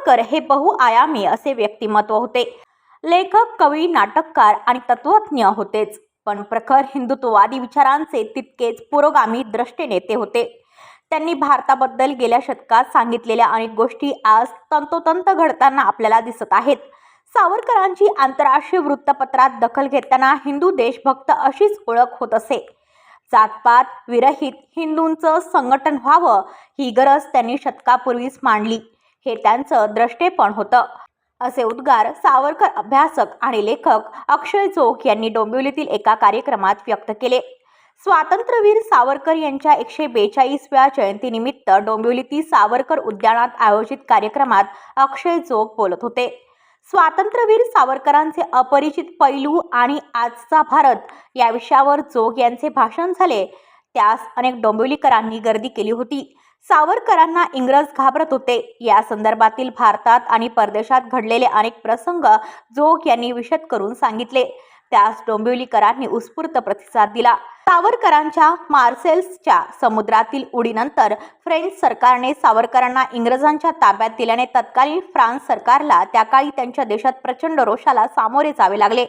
सावरकर हे बहुआयामी असे व्यक्तिमत्व होते. लेखक कवी नाटककार आणि तत्वज्ञ होतेच. पण प्रखर हिंदुत्ववादी विचारांचे तितकेच पुरोगामी द्रष्टे नेते होते. त्यांनी भारताबद्दल गेल्या शतकात सांगितलेल्या अनेक गोष्टी आज तंतोतंत घडताना आपल्याला दिसत आहेत. सावरकरांची आंतरराष्ट्रीय वृत्तपत्रात दखल घेताना हिंदू देशभक्त अशीच ओळख होत असे. जातपात विरहित हिंदूंचं संघटन व्हावं ही गरज त्यांनी शतकापूर्वीच मांडली. हे त्यांचं द्रष्टेपण होतं. असे उद्गार सावरकर अभ्यासक आणि लेखक अक्षय जोग यांनी डोंबिवलीतील एका कार्यक्रमात व्यक्त केले. स्वातंत्र्यवीर सावरकर यांच्या एकशे बेचाळीसव्या जयंतीनिमित्त डोंबिवलीतील सावरकर उद्यानात आयोजित कार्यक्रमात अक्षय जोग बोलत होते. स्वातंत्र्यवीर सावरकरांचे अपरिचित पैलू आणि आजचा भारत या विषयावर जोग यांचे भाषण झाले. त्यास अनेक डोंबिवलीकरांनी गर्दी केली होती. सावरकरांना इंग्रज घाबरत होते. या संदर्भातील भारतात आणि परदेशात घडलेले अनेक प्रसंग जोग यांनी विशद करून सांगितले. त्यास डोंबिवलीकरांनी उत्स्फूर्त प्रतिसाद दिला. सावरकरांच्या मार्सेल्सच्या समुद्रातील उडीनंतर फ्रेंच सरकारने सावरकरांना इंग्रजांच्या ताब्यात दिल्याने तत्कालीन फ्रान्स सरकारला त्या काळी त्यांच्या देशात प्रचंड रोषाला सामोरे जावे लागले.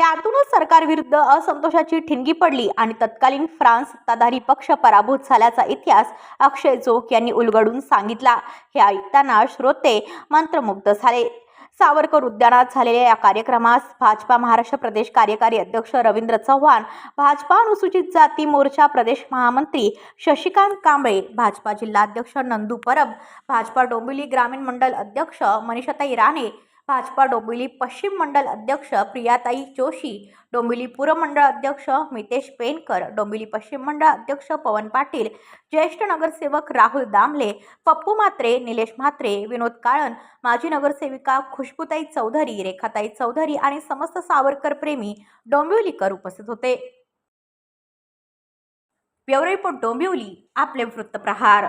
त्यातूनच सरकारविरुद्ध असंतोषाची ठिणगी पडली आणि तत्कालीन फ्रान्स सत्ताधारी पक्ष पराभूत झाल्याचा इतिहास अक्षय जोग यांनी उलगडून सांगितला. हे ऐकताना श्रोते मंत्रमुग्ध झाले. सावरकर उद्यानात झालेल्या या कार्यक्रमास भाजपा महाराष्ट्र प्रदेश कार्यकारी अध्यक्ष रवींद्र चव्हाण भाजपा अनुसूचित जाती मोर्चा प्रदेश महामंत्री शशिकांत कांबळे भाजपा जिल्हाध्यक्ष नंदू परब भाजपा डोंबिवली ग्रामीण मंडल अध्यक्ष मनीषाताई राणे भाजपा डोंबिवली पश्चिम मंडल अध्यक्ष प्रियाताई जोशी डोंबिवली पुरमंडळ अध्यक्ष मितेश पेनकर डोंबिवली पश्चिम मंडळ अध्यक्ष पवन पाटील ज्येष्ठ नगरसेवक राहुल दामले पप्पू म्हात्रे निलेश म्हात्रे विनोद काळन माजी नगरसेविका खुशबुताई चौधरी रेखाताई चौधरी आणि समस्त सावरकर प्रेमी डोंबिवलीकर उपस्थित होते. ब्युरो रिपोर्ट डोंबिवली आपले वृत्तप्रहार.